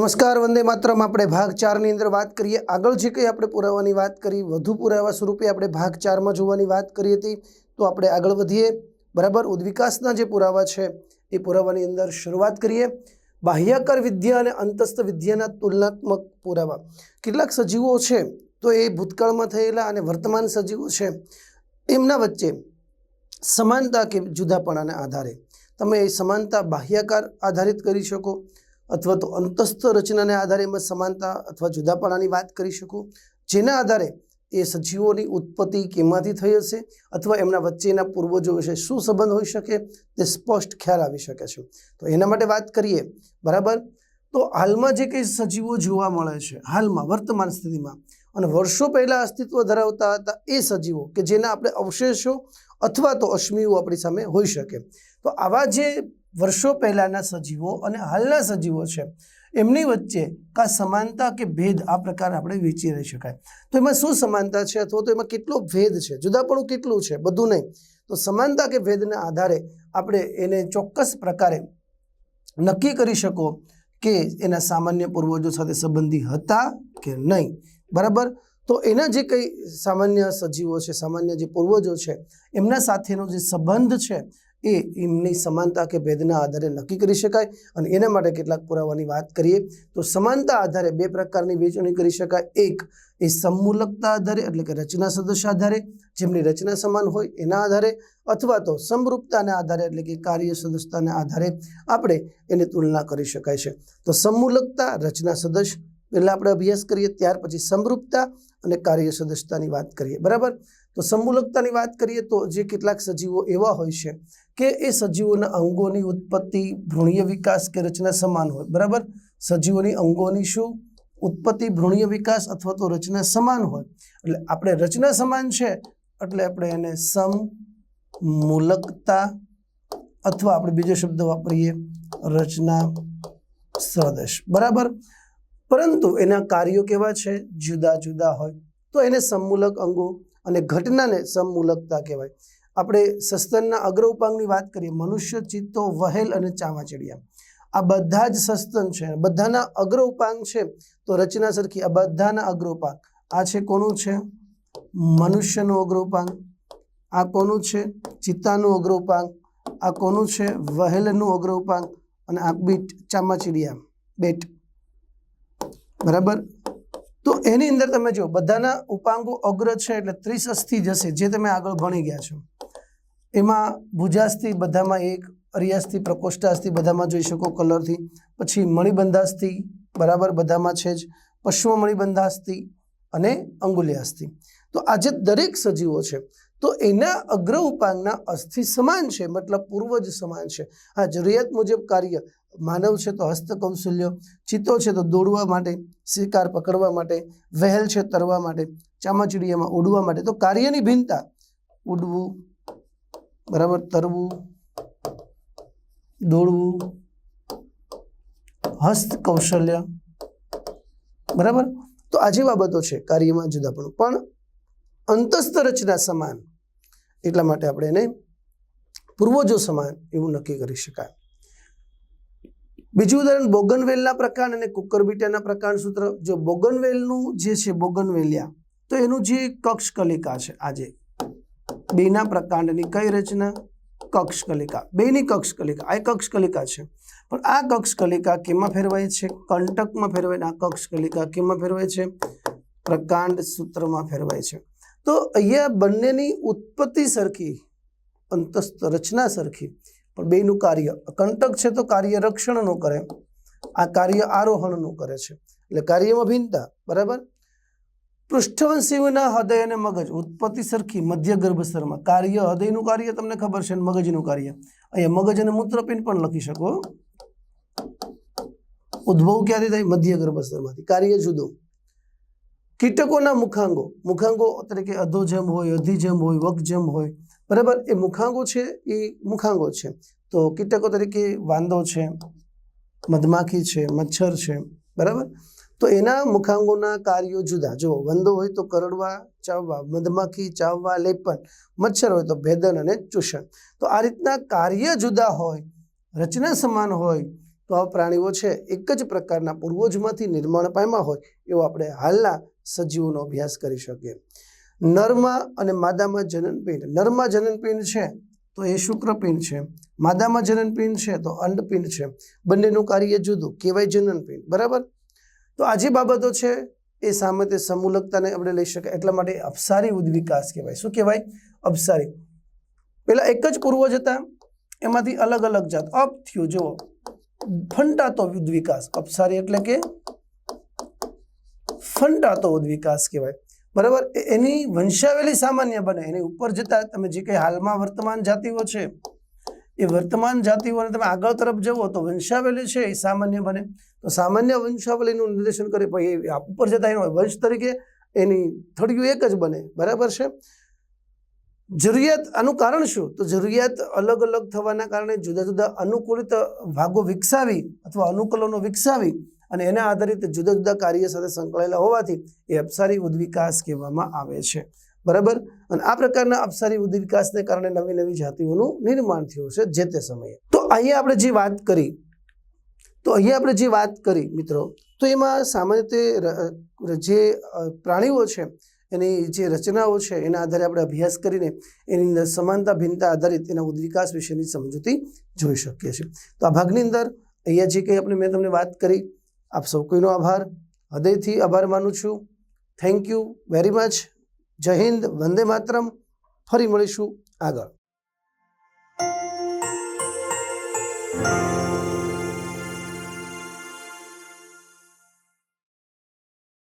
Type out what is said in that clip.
નમસ્કાર, વંદે માત્રમ. આપણે ભાગ ચારની અંદર વાત કરીએ. આગળ જે કંઈ આપણે પુરાવાની વાત કરી, વધુ પુરાવા સ્વરૂપે આપણે ભાગ ચારમાં જોવાની વાત કરી હતી, તો આપણે આગળ વધીએ. બરાબર? ઉદ્વિકાસના જે પુરાવા છે, એ પુરાવાની અંદર શરૂઆત કરીએ. બાહ્યાકર વિદ્યા અને અંતસ્થ વિદ્યાના તુલનાત્મક પુરાવા. કેટલાક સજીવો છે, તો એ ભૂતકાળમાં થયેલા અને વર્તમાન સજીવો છે, એમના વચ્ચે સમાનતા કે જુદાપણાના આધારે. તમે એ સમાનતા બાહ્યાકાર આધારિત કરી શકો. અથવા તો અંતસ્થ રચનાને આધારે એમાં સમાનતા અથવા જુદાપણાની વાત કરી શકું, જેના આધારે એ સજીવોની ઉત્પત્તિ કેમાંથી થઈ હશે અથવા એમના વચ્ચેના પૂર્વજો વિશે શું સંબંધ હોઈ શકે તે સ્પષ્ટ ખ્યાલ આવી શકે છે. તો એના માટે વાત કરીએ, બરાબર? તો હાલમાં જે કંઈ સજીવો જોવા મળે છે, હાલમાં વર્તમાન સ્થિતિમાં અને વર્ષો પહેલાં અસ્તિત્વ ધરાવતા હતા એ સજીવો કે જેના આપણે અવશેષો અથવા તો અશ્મિઓ આપણી સામે હોઈ શકે. તો આવા જે વર્ષો પહેલાંના સજીવો અને હાલના સજીવો છે, એમની વચ્ચે કા સમાનતા કે ભેદ આ પ્રકાર આપણે વેચી રહી શકાય. તો એમાં શું સમાનતા છે અથવા તો એમાં કેટલો ભેદ છે? જુદાપણું કેટલું છે? બધું નહીં. તો સમાનતા કે ભેદના આધારે આપણે એને ચોક્કસ પ્રકારે નક્કી કરી શકો કે એના સામાન્ય પૂર્વજો સાથે સંબંધી હતા કે નહીં. બરાબર? તો એના જે કંઈ સામાન્ય સજીવો છે, સામાન્ય જે પૂર્વજો છે, એમના સાથેનો જે સંબંધ છે એ એમની સમાનતા કે ભેદના આધારે નક્કી કરી શકાય અને એના માટે કેટલાક પુરાવાની વાત કરીએ તો સમાનતા આધારે બે પ્રકારની વહેંચણી કરી શકાય. એક એ સમમૂલકતા આધારે એટલે કે રચના સદસ્ય આધારે, જેમની રચના સમાન હોય એના આધારે અથવા તો સમરૂપતાના આધારે એટલે કે કાર્ય સદસ્યતાના આધારે આપણે એની તુલના કરી શકાય છે. તો સમમૂલકતા રચના સદસ્ય એટલે આપણે અભ્યાસ કરીએ, ત્યાર પછી સમરૂપતા અને કાર્ય સદસ્યતાની વાત કરીએ. બરાબર? તો સમમૂલકતાની વાત કરીએ તો જે કેટલાક સજીવો એવા હોય છે કે એ સજીવોના અંગોની ઉત્પત્તિ, ભ્રૂણીય વિકાસ કે રચના સમાન હોય. બરાબર? સજીવોની અંગોની શું? ઉત્પત્તિ, ભ્રૂણીય વિકાસ અથવા તો રચના સમાન હોય. એટલે આપણે રચના સમાન છે એટલે આપણે એને સમમૂલકતા અથવા આપણે બીજો શબ્દ વાપરીએ રચના સદશ બરાબર? પરંતુ એના કાર્યો કેવા છે? જુદા જુદા હોય. તો એને સમમૂલક અંગો અને ઘટનાને સમમૂલકતા કહેવાય. આપણે સસ્તનના અગ્ર ઉપાંગની વાત કરીએ, મનુષ્ય ચિત્તો, વહેલ અને ચામાચીડિયા. આ બધા જ સસ્તન છે. બધાના અગ્ર ઉપાંગ છે તો રચના સરખી. આ બધાના અગ્ર ઉપાંગ. આ છે કોનું છે? મનુષ્યનું અગ્ર ઉપાંગ. આ કોનું છે? ચિત્તાનું અગ્ર ઉપાંગ. આ કોનું છે? વહેલનું અગ્ર ઉપાંગ. અને આ બીટ ચામાચીડિયા. બેટ. બરાબર? તો એની અંદર તમે જો બધાના ઉપાંગો અગ્ર છે એટલે ત્રિસસ્થિ જશે, જે તમે આગળ ભણી ગયા છો. એમાં ભુજાસ્થિ બધામાં એક અરિયાસ્થિ પ્રકોષ્ઠાસ્થિ બધામાં જોઈ શકો કલરથી. પછી મણિબંધાસ્થિ બરાબર બધામાં છે જ. પશ્વ મણિબંધાસ્થિ અને અંગુલિયાસ્થિ તો આ જે દરેક સજીવો છે તો એના અગ્ર ઉપાંગના અસ્થિ સમાન છે, મતલબ પૂર્વજ સમાન છે. હા જરૂરિયાત મુજબ કાર્ય માનવ છે તો હસ્ત કૌશલ્ય ચિત્તો છે તો દોડવા માટે, શિકાર પકડવા માટે, વહેલ છે તરવા માટે, ચામાચીડિયામાં ઉડવા માટે. તો કાર્યની ભિન્નતા, ઉડવું, બરાબર, તરવું, દોડવું હસ્ત કૌશલ્ય બરાબર? તો આ જે બાબતો છે કાર્યમાં જુદાપણું પણ અંતસ્થ રચના સમાન એટલા માટે આપણે એને પૂર્વજો સમાન એવું નક્કી કરી શકાય. બીજું ઉદાહરણ, બોગનવેલના પ્રકાર અને કુકરબીટાના પ્રકાર સૂત્ર. જો બોગનવેલનું જે છે, બોગનવેલિયા, તો એનું જે કક્ષ કલિકા છે, આજે બેના પ્રકાંડની કઈ રચના? કક્ષ કલિકા. બેની કક્ષ કલિકા. આ કક્ષ કલિકા છે. પણ આ કક્ષ કલિકા કેમાં ફેરવાય છે? કંટકમાં ફેરવાય. આ કક્ષ કલિકા કેમાં ફેરવાય છે? પ્રકાંડ સૂત્રમાં ફેરવાય છે. તો અહીંયા બંનેની ઉત્પત્તિ સરખી, અંતસ્થ રચના સરખી, પણ બેનું કાર્ય કંટક છે તો કાર્ય રક્ષણનું કરે, આ કાર્ય આરોહણનું કરે છે. એટલે કાર્યમાં ભિન્નતા, બરાબર? પૃષ્ઠવંશીઓના હૃદય અને મગજ, ઉત્પત્તિ સરખી, મધ્ય ગર્ભસ્તરમાં. કાર્ય હૃદયનું કાર્ય, તમને ખબર છે મગજનું કાર્ય. અહીંયા મગજ અને મૂત્રપિંડ પણ લખી શકો. ઉદ્ભવ ક્યાંથી થાય? મધ્ય ગર્ભસ્તરમાંથી. કાર્ય જુદું. કીટકોના મુખાંગો. મુખાંગો તરીકે અધોજમ હોય અધિજમ હોય વકજમ હોય, બરાબર? એ મુખાંગો છે, એ મુખાંગો છે. તો કીટકો તરીકે વાંદો છે, મધમાખી છે, મચ્છર છે, બરાબર? તો એના મુખાંગોના કાર્યો જુદા. જો વંદો હોય તો કરડવા, ચાવવા, મધમાખી, ચાવવા, લેપન, મચ્છર હોય તો ભેદન અને ચૂષણ. તો આ રીતના કાર્ય જુદા હોય, રચના સમાન હોય, તો આ પ્રાણીઓ છે, એક જ પ્રકારના પૂર્વજમાંથી નિર્માણ પામ્યા હોય એવો આપણે હાલના સજીવોનો અભ્યાસ કરી શકીએ નરમાં અને માદામાં જનનપિંડ. નરમાં જનનપિંડ છે તો એ શુક્રપિંડ છે. માદામાં જનનપિંડ છે તો અંડપિંડ છે. બંનેનું કાર્ય જુદું, કહેવાય જનનપિંડ. બરાબર? તો આ જે બાબતો છે એ સામે તે સમૂલકતાને આપણે લઈ શકાય. એટલા માટે અપસારી ઉદ્વિકાસ કહેવાય. શું કહેવાય? અપસારી. પેલા એક જ પૂર્વજ હતા. એમાંથી અલગ અલગ જાત. અપ થયું, જુઓ. ફંટાતો ઉદ્વિકાસ. અપસારી એટલે કે ફંટાતો ઉદ્વિકાસ કહેવાય. બરાબર? એની વંશાવેલી સામાન્ય બને. એની ઉપર જતા તમે જે કંઈ હાલમાં વર્તમાન જાતિઓ છે, એ વર્તમાન જાતિઓને તમે આગળ તરફ જવો તો વંશાવલી છે એ સામાન્ય બને. તો સામાન્ય વંશાવલીનું નિર્દેશન કરે પછી એ ઉપર જતા એનો વંશ તરીકે એની થળિયું એક જ બને. બરાબર છે? જરૂરિયાત આનું કારણ શું? તો જરૂરિયાત અલગ અલગ થવાના કારણે જુદા જુદા અનુકૂલિત ભાગો વિકસાવી અથવા અનુકૂલનો વિકસાવી અને એના આધારિત જુદા જુદા કાર્ય સાથે સંકળાયેલા હોવાથી એ અપસારી ઉદ્વિકાસ કહેવામાં આવે છે. બરાબર? અને આ પ્રકારના અપસારી ઉદ્વિકાસને કારણે નવી નવી જાતિઓનું નિર્માણ થયું છે જે તે સમયે. તો અહીંયા આપણે જે વાત કરી, તો અહીંયા આપણે જે વાત કરી મિત્રો, તો એમાં સામાન્ય રીતે જે પ્રાણીઓ છે, એની જે રચનાઓ છે, એના આધારે આપણે અભ્યાસ કરીને એની અંદર સમાનતા, ભિન્નતા આધારિત એના ઉદ્વિકાસ વિશેની સમજૂતી જોઈ શકીએ છીએ. તો આ ભાગની અંદર અહીંયા જે કંઈ આપણે મેં તમને વાત કરી આપ સૌ કોઈનો આભાર. હૃદયથી આભાર માનું છું. થેન્ક યુ વેરી મચ જય હિન્દ. વંદે માતરમ. ફરી મળીશું આગળ.